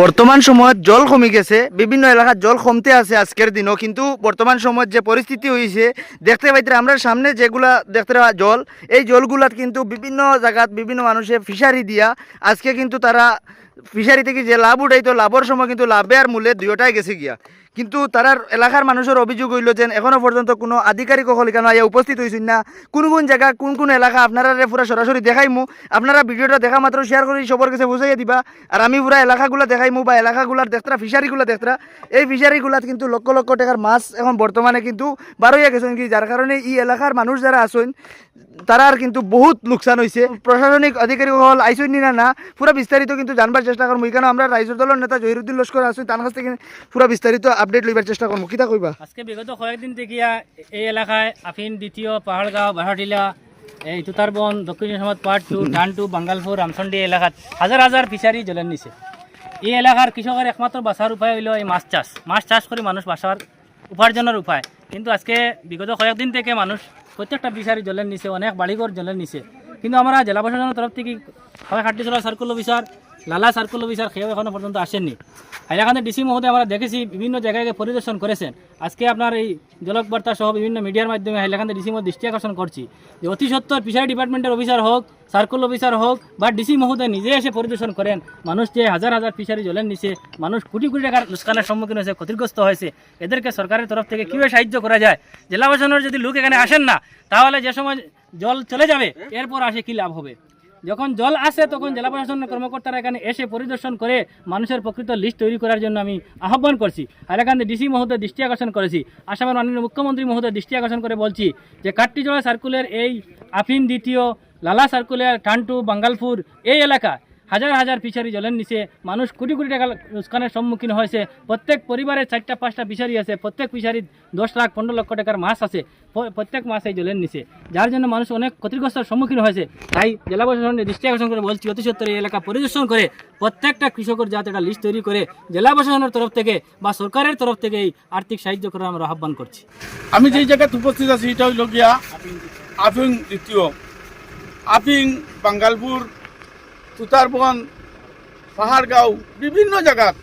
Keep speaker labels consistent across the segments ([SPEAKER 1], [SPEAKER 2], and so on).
[SPEAKER 1] বর্তমান সময়ত জল কমি গেছে, বিভিন্ন এলাকার জল কমতে আছে আজকের দিনও, কিন্তু বর্তমান সময়ত যে পরিস্থিতি হয়েছে দেখতে পাইতে আমরা সামনে যেগুলা দেখতে পাওয়া জল, এই জলগুলাত কিন্তু বিভিন্ন জায়গাত বিভিন্ন মানুষে ফিশারি দিয়া। আজকে কিন্তু তারা ফিশারি থেকে যে লাভ উঠাইতো লাভের সময় কিন্তু লাভে আর মূল্যে দুইটাই গেছে গিয়া। কিন্তু তারার এলাকার মানুষের অভিযোগ হইল যে এখনও পর্যন্ত কোনো আধিকারিক সকল এখানে আইয়া উপস্থিত হয়েছেন না। কোন কোন জায়গা, কোন কোন এলাকা আপনারা পুরা সরাসরি দেখাইমু। আপনারা ভিডিওটা দেখা মাত্র শেয়ার করে সবার কাছে বুঝাইয়া দিবা। আর আমি পুরা এলাকাগুলো দেখাইমু বা এলাকাগুলার দেখতরা, ফিশারিগুলো দেখতরা। এই ফিশারিগুলাত কিন্তু লক্ষ লক্ষ টাকার মাছ এখন বর্তমানে কিন্তু বারোইয়া গেছেন কি, যার কারণে এই এলাকার মানুষ যারা আছেন তারার কিন্তু বহুত লোকসান হয়েছে প্রশাসনিক আধিকারিক হল আইসুন না না পুরা বিস্তারিত কিন্তু জানবার চেষ্টা করব এখানে আমরা রাইজর দলের নেতা জহিরুদ্দিন লস্কর আসুন তার কাছ থেকে পুরা বিস্তারিত আপডেট লইবার চেষ্টা করব কিতা কইবা?
[SPEAKER 2] আজকে বিগত কয়েকদিন থেকে এই এলাকায় আফিন দ্বিতীয় পাহাড়গাঁও বাহাটিলা এই তুতারবন, দক্ষিণ সমাজ পার্ট টু ডান টু বাঙ্গালপুর রামচন্ডী এলাকাত হাজার হাজার ফিশারি জ্বলেন নিছে এই এলাকার কৃষকের একমাত্র বাঁচার উপায় হইল এই মাছ চাষ। মাছ চাষ করে মানুষ বাঁচার উপার্জনের উপায়। কিন্তু আজকে বিগত কয়েকদিন থেকে মানুষ প্রত্যেকটা ফিশারি জ্বলেন নিছে অনেক বাড়িঘর জ্বলেন নিছে কিন্তু আমরা জেলা প্রশাসনের তরফ থেকে হয় খাটিচলা circle officer Lala circle officer সেও এখনও পর্যন্ত আসেননি। হাইলাকান্দি ডিসি মহোদয় আমরা দেখেছি, বিভিন্ন জায়গায় পরিদর্শন করেছেন। আজকে আপনার এই জলক বার্তা সহ বিভিন্ন মিডিয়ার মাধ্যমে হাইলাকান্দি ডিসি মহোদয় দৃষ্টি আকর্ষণ করছি। যে অতি সত্তর ফিশারি ডিপার্টমেন্টের অফিসার হোক, সার্কুল অফিসার হোক, বা ডিসি মহোদয় নিজে এসে পরিদর্শন করেন, মানুষ যে হাজার হাজার ফিশারি জলের নিচে, মানুষ কোটি কোটি টাকার লোকসানের সম্মুখীন হয়েছে, ক্ষতিগ্রস্ত হয়েছে, এদেরকে সরকারের তরফ থেকে কীভাবে সাহায্য করা যায়? জেলা প্রশাসনের যদি লোক এখানে আসেন না, তাহলে যে সময় জল চলে যাবে, এরপর আসে কী লাভ হবে? যখন জল আসে, তখন জেলা প্রশাসনের কর্মকর্তারা এখানে এসে পরিদর্শন করে মানুষের প্রকৃত লিস্ট তৈরি করার জন্য আমি আহ্বান করছি। আর এখানে ডিসি মহোদয় দৃষ্টি আকর্ষণ করেছি। আসামের মাননীয় মুখ্যমন্ত্রী মহোদয় দৃষ্টি আকর্ষণ করে বলছি যে কাট্টিজোড়া সার্কুলের এই আফিন দ্বিতীয়, লালা সার্কুলের, টান্টু, বাঙ্গালপুর এই এলাকা হাজার হাজার ফিশারি জলের নিচে মানুষ কোটি কোটি টাকা লোকসানের সম্মুখীন হয়েছে। প্রত্যেক পরিবারের চারটা, পাঁচটা ফিশারি আছে। প্রত্যেক ফিশারি দশ লাখ, পনেরো লক্ষ টাকার মাছ আছে। প্রত্যেক মাছ এই জলের নিচে। যার জন্য মানুষ অনেক ক্ষতিগ্রস্তের সম্মুখীন হয়েছে। তাই জেলা প্রশাসনের দৃষ্টি আকর্ষণ করে বলছি, অতি সত্তর এই এলাকা পরিদর্শন করে প্রত্যেকটা কৃষকের যাতে একটা লিস্ট তৈরি করে জেলা প্রশাসনের তরফ থেকে বা সরকারের তরফ থেকে এই আর্থিক সাহায্য করার আমরা আহ্বান করছি।
[SPEAKER 3] আমি যেই জায়গায় উপস্থিত আছি এটা হইল গিয়া আফিং দ্বিতীয়। আফিং, বাঙ্গালপুর তুতারবন, পাহাড়গাঁও, বিভিন্ন জায়গাত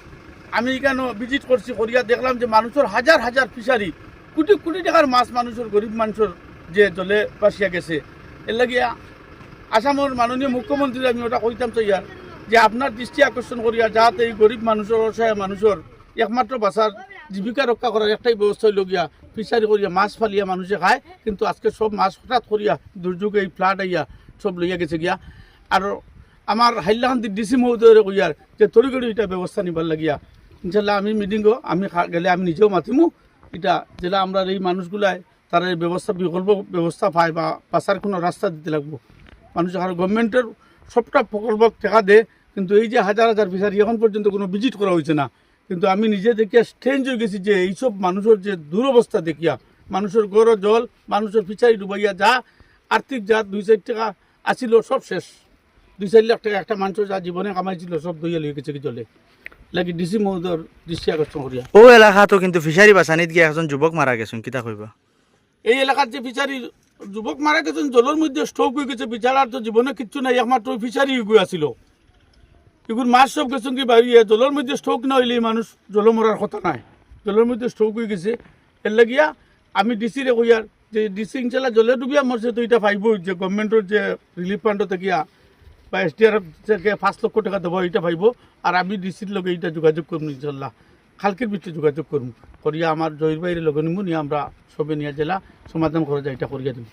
[SPEAKER 3] আমি এখানে ভিজিট করছি করিয়া দেখলাম যে মানুষের হাজার হাজার ফিশারি কোটি কোটি টাকার মাছ মানুষের, গরিব মানুষের যে জলে বাসিয়া গেছে। এর লাগিয়া আসামের মাননীয় মুখ্যমন্ত্রী, আমি ওটা কইতাম চাইয়ার যে আপনার দৃষ্টি আকর্ষণ করিয়া যাতে এই গরিব মানুষের, অসহায় মানুষের একমাত্র বাঁচার জীবিকা রক্ষা করার একটাই ব্যবস্থা হইল গিয়া ফিশারি করিয়া মাছ ফালিয়া মানুষে খায়। কিন্তু আজকে সব মাছ হঠাৎ করিয়া দুর্যোগ এই ফ্লাড আইয়া সব লইয়া গেছে গিয়া। আর আমার হাইলাকান্দি ডিসি মহোদয়ের কইয়ার যে তরিগড়ি এটা ব্যবস্থা নিবার লাগিয়া। ইনশাল্লাহ আমি মিটিংও আমি গেলে আমি নিজেও মাতিমু। এটা যেটা আমরা এই মানুষগুলাই তারা ব্যবস্থা বিকল্প ব্যবস্থা পায় বা বাঁচার কোনো রাস্তা দিতে লাগবো। মানুষ আর গভর্নমেন্টের সবটা প্রকল্প টাকা দেয় কিন্তু এই যে হাজার হাজার ফিশারি এখন পর্যন্ত কোনো ভিজিট করা হয়েছে না। কিন্তু আমি নিজে দেখিয়া স্ট্রেঞ্জ হয়ে গেছি যে এইসব মানুষের যে দুরবস্থা দেখিয়া মানুষের গড় জল মানুষের ফিশারি ডুবাইয়া যা আর্থিক যা দুই চার টাকা আসিল সব শেষ। দুই চার লাখ টাকা একটা মানুষের যা জীবনে কামাইছিল সব দইয়া লিয়ে গেছে কি জলে। লাগি ডিসি মহোদয়ের দৃষ্টি আকর্ষণ করিয়া।
[SPEAKER 1] ও এলাকাতো কিন্তু ফিশারি বাসানিত গিয়ে একজন যুবক মারা গেছেন কিতা কইবা?
[SPEAKER 3] এই এলাকার যে ফিশারি যুবক মারা গেছেন জলের মধ্যে স্ট্রোক হয়ে গেছে বিচারার তো জীবনে কিচ্ছু নাই একমাত্র ফিশারি গিয়ে আসিল এগুলো মাছ সব গেছেন কি বাড়িয়ে জলের মধ্যে স্ট্রোক না হইলে মানুষ জল মরার কথা নাই। জলের মধ্যে স্ট্রোক হয়ে গেছে এর লাগিয়া আমি ডিসিরে কইয়ার যে ডিসি ইনশাল্লাহ জলে ডুবিয়া মরছে তো এটা পাইব যে গভর্নমেন্টের যে রিলিফ ফান্ড থেকে বা এস ডি আর থেকে পাঁচ লক্ষ টাকা দেবো, এইটা পাইব আর আমি ডিসির লগে এইটা যোগাযোগ করব, ইনশাল্লাহ। খালকের ভিতরে যোগাযোগ করব। করিয়া আমার জহির বাইরে লগে নিমু, নিয়ে আমরা সবে নিয়ে জেলা সমাধান করা যায়, এটা করিয়া দিব।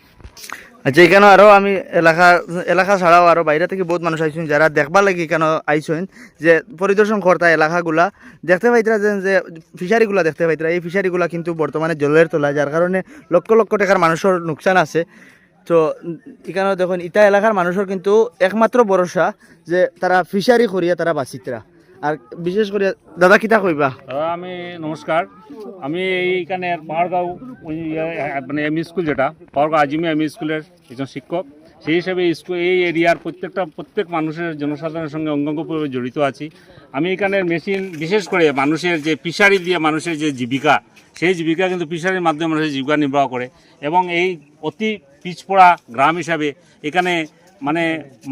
[SPEAKER 1] আচ্ছা এখানে আরও আমি এলাকা এলাকা ছাড়াও আরও বাইরে থেকে বহুত মানুষ আইছেন, যারা দেখবার লাগি কেন আইছেন, যে পরিদর্শন কর্তা এলাকাগুলা, দেখতে পাইতরা যে যে ফিশারিগুলা দেখতে পাইতরা, এই ফিশারিগুলা কিন্তু বর্তমানে জলের তলায়, যার কারণে লক্ষ লক্ষ টাকার মানুষের লোকসান আছে। তো এখানে দেখুন, ইটা এলাকার মানুষের কিন্তু একমাত্র ভরসা যে তারা ফিশারি করিয়া তারা বাঁচিতরা। আর বিশেষ করে দাদা, কিতা কইবা?
[SPEAKER 4] আমি নমস্কার। আমি এইখানে পাহাড়গাঁও মানে এম স্কুল যেটা, পাহাড়গাঁও আজিমি এম স্কুলের একজন শিক্ষক। সেই হিসাবে স্কুল এই এরিয়ার প্রত্যেকটা, প্রত্যেক মানুষের, জনসাধারণের সঙ্গে অঙ্গাঙ্গভাবে জড়িত আছি। আমি এখানের মেশিন, বিশেষ করে মানুষের যে ফিশারি দিয়ে মানুষের যে জীবিকা, সেই জীবিকা কিন্তু ফিশারির মাধ্যমে মানুষের জীবিকা নির্বাহ করে। এবং এই অতি পিছপড়া গ্রাম হিসাবে, এখানে মানে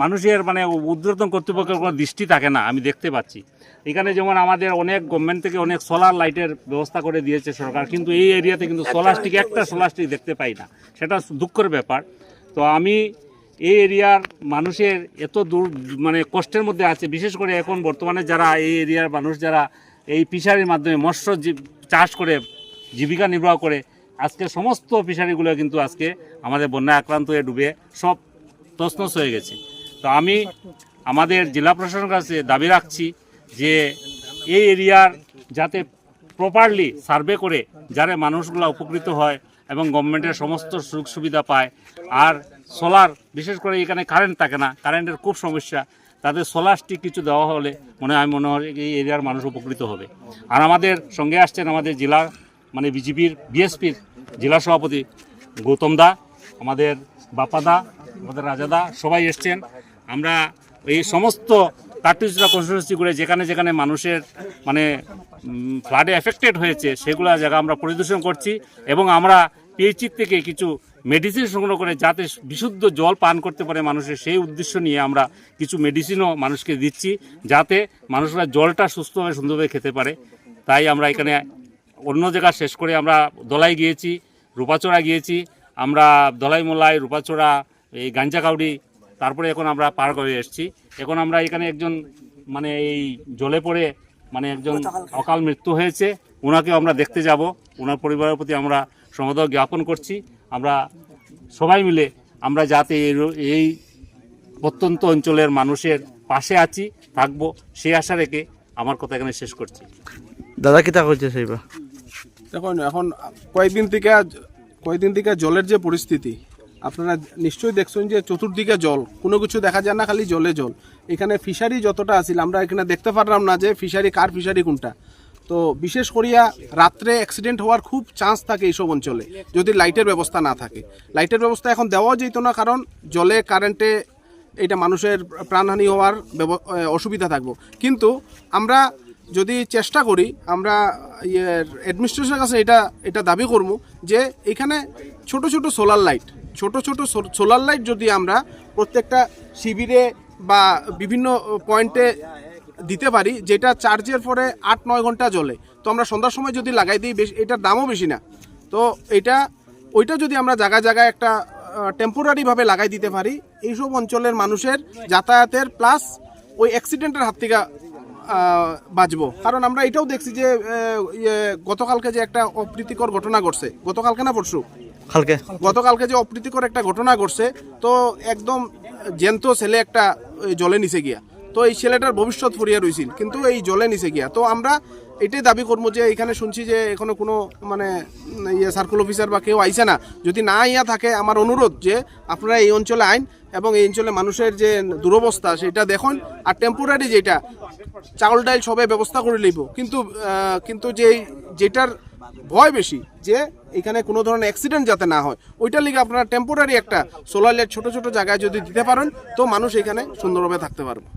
[SPEAKER 4] মানুষের মানে উদ্বোধন কর্তৃপক্ষের কোনো দৃষ্টি থাকে না, আমি দেখতে পাচ্ছি। এখানে যেমন আমাদের অনেক গভর্নমেন্ট থেকে অনেক সোলার লাইটের ব্যবস্থা করে দিয়েছে সরকার, কিন্তু এই এরিয়াতে কিন্তু সোলার স্টিক একটা সোলার স্টিক দেখতে পাই না। সেটা দুঃখের ব্যাপার। তো আমি এই এরিয়ার মানুষের এত দূর মানে কষ্টের মধ্যে আছে, বিশেষ করে এখন বর্তমানে যারা এই এরিয়ার মানুষ, যারা এই ফিশারির মাধ্যমে মৎস্য চাষ করে, জীবিকা নির্বাহ করে আজকে সমস্ত ফিশারিগুলো কিন্তু আজকে আমাদের বন্যায় আক্রান্ত হয়ে ডুবে সব তছনছ হয়ে গেছে। তো আমি আমাদের জেলা প্রশাসনের কাছে দাবি রাখছি যে এই এরিয়ার যাতে প্রপারলি সার্ভে করে যারা মানুষগুলো উপকৃত হয় এবং গভর্নমেন্টের সমস্ত সুযোগ সুবিধা পায়, আর সোলার বিশেষ করে এখানে কারেন্ট থাকে না কারেন্টের খুব সমস্যা, তাদের সোলার স্টিক কিছু দেওয়া হলে মনে হয় মনে হয় এই এরিয়ার মানুষ উপকৃত হবে। আর আমাদের সঙ্গে আসছেন আমাদের জেলা মানে বিজেপির, বিএসপির জেলা সভাপতি গৌতম দা, আমাদের বাপাদা আমাদের রাজাদা সবাই এসছেন। আমরা এই সমস্ত কার্টুজরা করে যেখানে যেখানে মানুষের মানে ফ্লাডে এফেক্টেড হয়েছে, সেগুলো জায়গা আমরা পরিদর্শন করছি এবং আমরা পিএইচি থেকে কিছু মেডিসিন সংগ্রহ করে যাতে বিশুদ্ধ জল পান করতে পারে মানুষের, সেই উদ্দেশ্য নিয়ে আমরা কিছু মেডিসিনও মানুষকে দিচ্ছি, যাতে মানুষরা জলটা সুস্থভাবে, সুন্দরভাবে খেতে পারে। তাই আমরা এখানে অন্য জায়গা শেষ করে আমরা দলাই গিয়েছি রূপাচড়া গিয়েছি। আমরা দলাই মোলাই রূপাচড়া এই গাঞ্জাকাউড়ি তারপরে এখন আমরা পার করে এসেছি। এখন আমরা এখানে একজন মানে এই জলে পড়ে মানে একজন অকাল মৃত্যু হয়েছে ওনাকে আমরা দেখতে যাব। ওনার পরিবারের প্রতি আমরা সমদয় জ্ঞাপন করছি। আমরা সবাই মিলে আমরা যাতে এই প্রত্যন্ত অঞ্চলের মানুষের পাশে আছি, থাকব, সেই আশা রেখে আমার কথা এখানে শেষ করছি।
[SPEAKER 1] দাদা কিতা করছে সেইবা?
[SPEAKER 5] দেখুন, এখন কয়েকদিন থেকে কয়েকদিন থেকে জলের যে পরিস্থিতি, আপনারা নিশ্চয়ই দেখছেন যে চতুর্দিকে জল, কোনো কিছু দেখা যায় না, খালি জলে জল। এখানে ফিশারি যতটা আছিল, আমরা এখানে দেখতে পারলাম না যে ফিশারি কার ফিশারি কোনটা। তো বিশেষ করিয়া রাত্রে অ্যাক্সিডেন্ট হওয়ার খুব চান্স থাকে এইসব অঞ্চলে, যদি লাইটের ব্যবস্থা না থাকে। লাইটের ব্যবস্থা এখন দেওয়াও যেত না, কারণ জলে কারেন্টে এটা মানুষের প্রাণহানি হওয়ার অসুবিধা থাকব। কিন্তু আমরা যদি চেষ্টা করি, আমরা অ্যাডমিনিস্ট্রেশনের কাছে এটা এটা দাবি করব যে এখানে ছোট ছোট সোলার লাইট ছোট ছোট সোলার লাইট যদি আমরা প্রত্যেকটা শিবিরে বা বিভিন্ন পয়েন্টে দিতে পারি, যেটা চার্জের পরে আট নয় ঘণ্টা জ্বলে। তো আমরা সন্ধ্যার সময় যদি লাগাই দিই, বেশি, এটার দামও বেশি না। তো এটা, ওইটা যদি আমরা জায়গায় জায়গায় একটা টেম্পোরারিভাবে লাগাই দিতে পারি, এইসব অঞ্চলের মানুষের যাতায়াতের প্লাস ওই অ্যাক্সিডেন্টের হাত থেকে বাঁচবো কারণ আমরা এটাও দেখছি যে ইয়ে, গতকালকে যে একটা অপ্রীতিকর ঘটনা ঘটছে। গতকালকে না পরশু?
[SPEAKER 1] কালকে।
[SPEAKER 5] গতকালকে যে অপ্রীতিকর একটা ঘটনা ঘটছে তো একদম জ্যান্ত ছেলে একটা জলে নিচে গিয়া। তো এই ছেলেটার ভবিষ্যৎ ফুরিয়ে রয়েছিল কিন্তু এই জলে নিচে গিয়া। তো আমরা এটাই দাবি করব যে এখানে শুনছি যে এখনও কোনো মানে ইয়ে সার্কুল অফিসার বা কেউ আইছে না। যদি না আইয়া থাকে আমার অনুরোধ যে আপনারা এই অঞ্চলে আইন এবং এই অঞ্চলে মানুষের যে দুরবস্থা সেটা দেখুন, আর টেম্পোরারি যেটা, চাউল ডাইল সবাই ব্যবস্থা করে লইব কিন্তু কিন্তু যে, যেটার ভয় বেশি, যে এখানে কোনো ধরনের অ্যাক্সিডেন্ট যাতে না হয়, ওইটার লিগে আপনারা টেম্পোরারি একটা সোলার লাইট ছোট ছোট জায়গায় যদি দিতে পারেন, তো মানুষ এখানে সুন্দরভাবে থাকতে পারবে।